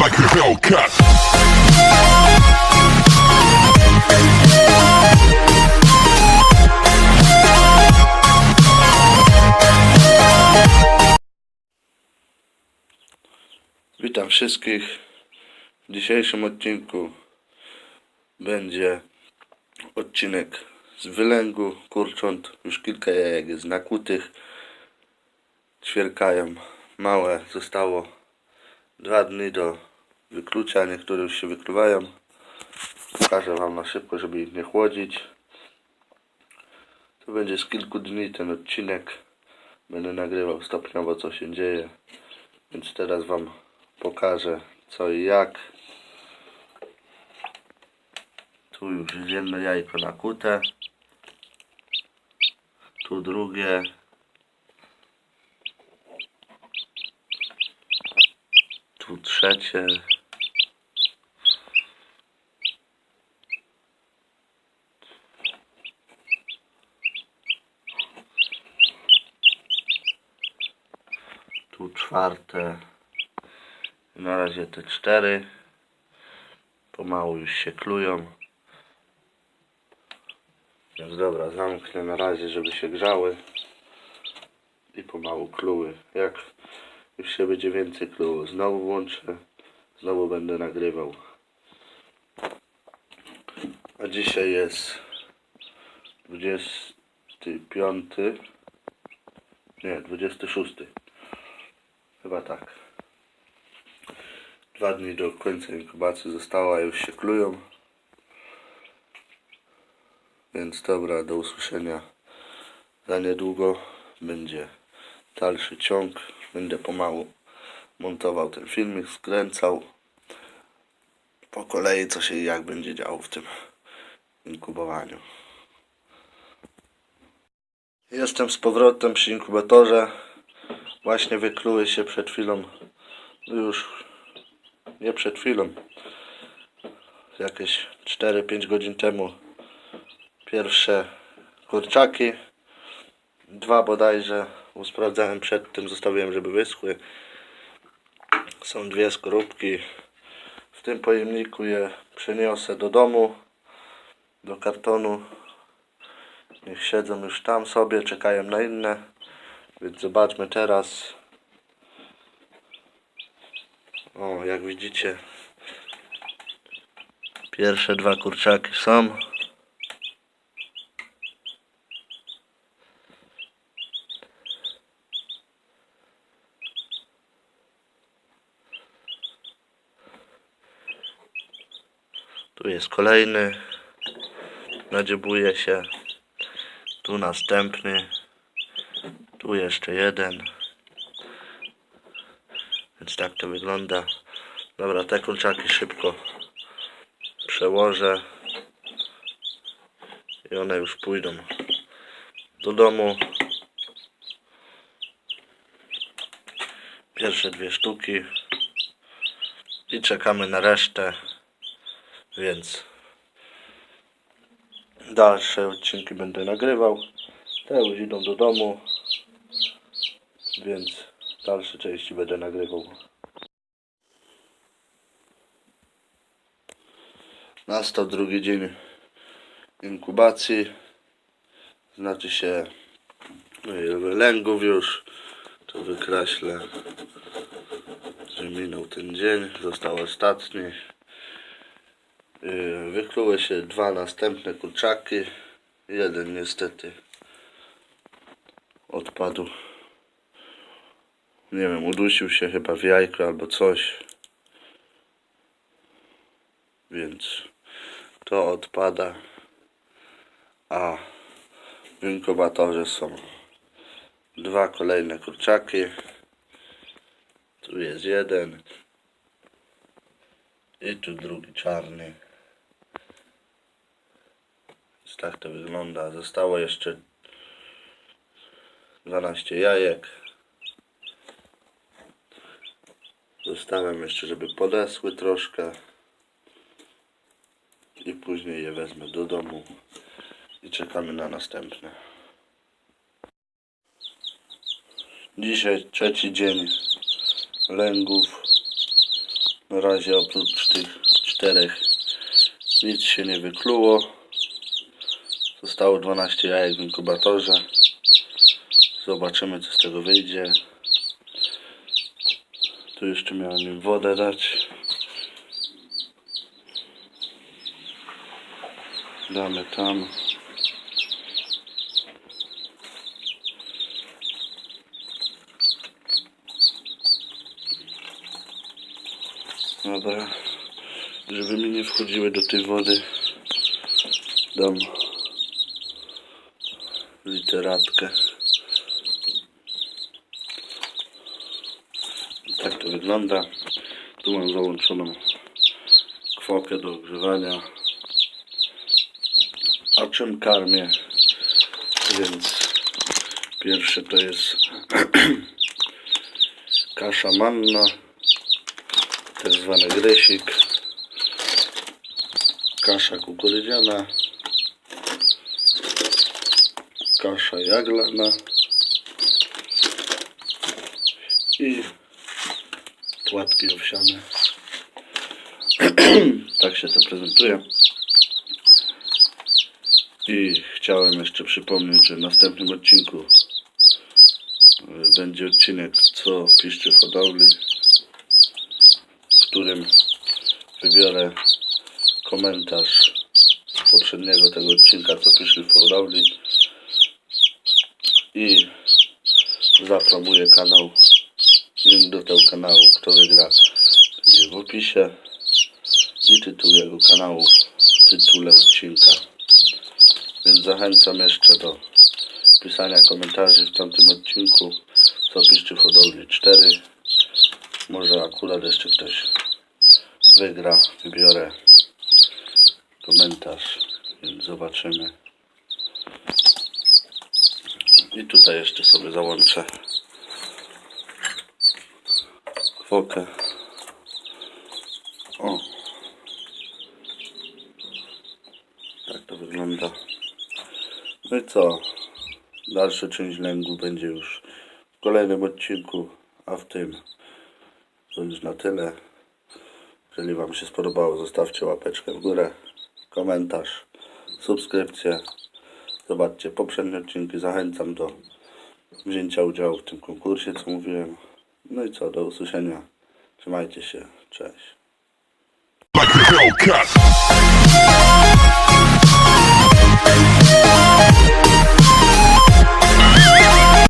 like a Hellcat. Witam wszystkich. W dzisiejszym odcinku będzie odcinek z wylęgu kurcząt. Już kilka jajek jest nakutych. Ćwierkają małe. Zostało dwa dni do wyklucia. Niektóre już się wykluwają. Pokażę Wam na szybko, żeby ich nie chłodzić. To będzie z kilku dni ten odcinek. Będę nagrywał stopniowo co się dzieje. Więc teraz Wam pokażę co i jak. Tu już jest jedno jajko nakute. Tu drugie. Tu trzecie. Tu czwarte. Na razie te cztery. Pomału już się klują. Więc dobra, zamknę na razie, żeby się grzały. I pomału kluły. Jak już się będzie więcej kluło, znowu włączę. Znowu będę nagrywał. A dzisiaj jest 25. Nie, 26. Chyba tak. Dwa dni do końca inkubacji zostało, a już się klują. Więc dobra, do usłyszenia. Za niedługo będzie dalszy ciąg. Będę pomału montował ten filmik, skręcał po kolei, co się i jak będzie działo w tym inkubowaniu. Jestem z powrotem przy inkubatorze. Właśnie wykluły się przed chwilą już nie przed chwilą, jakieś 4-5 godzin temu, pierwsze kurczaki, dwa bodajże, usprawdzałem przed tym, zostawiłem, żeby wyschły. Są dwie skorupki. W tym pojemniku je przeniosę do domu, do kartonu. Niech siedzą już tam sobie, czekają na inne. Więc zobaczmy teraz. O, jak widzicie, pierwsze dwa kurczaki są. Tu jest kolejny. Nadziebuje się. Tu następny. Tu jeszcze jeden. Więc tak to wygląda. Dobra, te kurczaki szybko przełożę. I one już pójdą do domu. Pierwsze dwie sztuki. I czekamy na resztę. Więc dalsze odcinki będę nagrywał. Te już idą do domu. Więc dalsze części będę nagrywał. Nastał drugi dzień inkubacji. Znaczy się y, lęgów już. To wykreślę, że minął ten dzień. Został ostatni. Y, Wykluły się dwa następne kurczaki. Jeden niestety odpadł. Nie wiem, udusił się chyba w jajko albo coś. Więc to odpada. A w inkubatorze są dwa kolejne kurczaki. Tu jest jeden. I tu drugi czarny. Więc tak to wygląda. Zostało jeszcze 12 jajek. Zostawiam jeszcze, żeby podesły troszkę. I później je wezmę do domu. I czekamy na następne. Dzisiaj trzeci dzień lęgów. Na razie oprócz tych czterech nic się nie wykluło. Zostało 12 jajek w inkubatorze. Zobaczymy co z tego wyjdzie. Tu jeszcze miałem im wodę dać. Damy tam. Dobra. Żeby mi nie wchodziły do tej wody. Dam literatkę. I tak to wygląda. Tu mam załączoną kwokę do ogrzewania. A czym karmię? Więc pierwsze to jest kasza manna, tak zwany gresik, kasza kukurydziana, kasza jaglana i płatki owsiane. tak się to prezentuje. I chciałem jeszcze przypomnieć, że w następnym odcinku y, będzie odcinek co piszczy w hodowli, w którym wybiorę komentarz z poprzedniego tego odcinka co piszczy w hodowli i zapromuję kanał. Link do tego kanału, kto wygra, będzie w opisie i tytuł jego kanału w tytule odcinka. Więc zachęcam jeszcze do pisania komentarzy w tamtym odcinku. Co piszcie w hodowli 4. Może akurat jeszcze ktoś wygra. Wybiorę komentarz. Więc zobaczymy. I tutaj jeszcze sobie załączę kwokę. O. Tak to wygląda. No i co? Dalsza część lęgu będzie już w kolejnym odcinku, a w tym to już na tyle. Jeżeli Wam się spodobało, zostawcie łapeczkę w górę, komentarz, subskrypcję. Zobaczcie poprzednie odcinki. Zachęcam do wzięcia udziału w tym konkursie, co mówiłem. No i co? Do usłyszenia. Trzymajcie się. Cześć.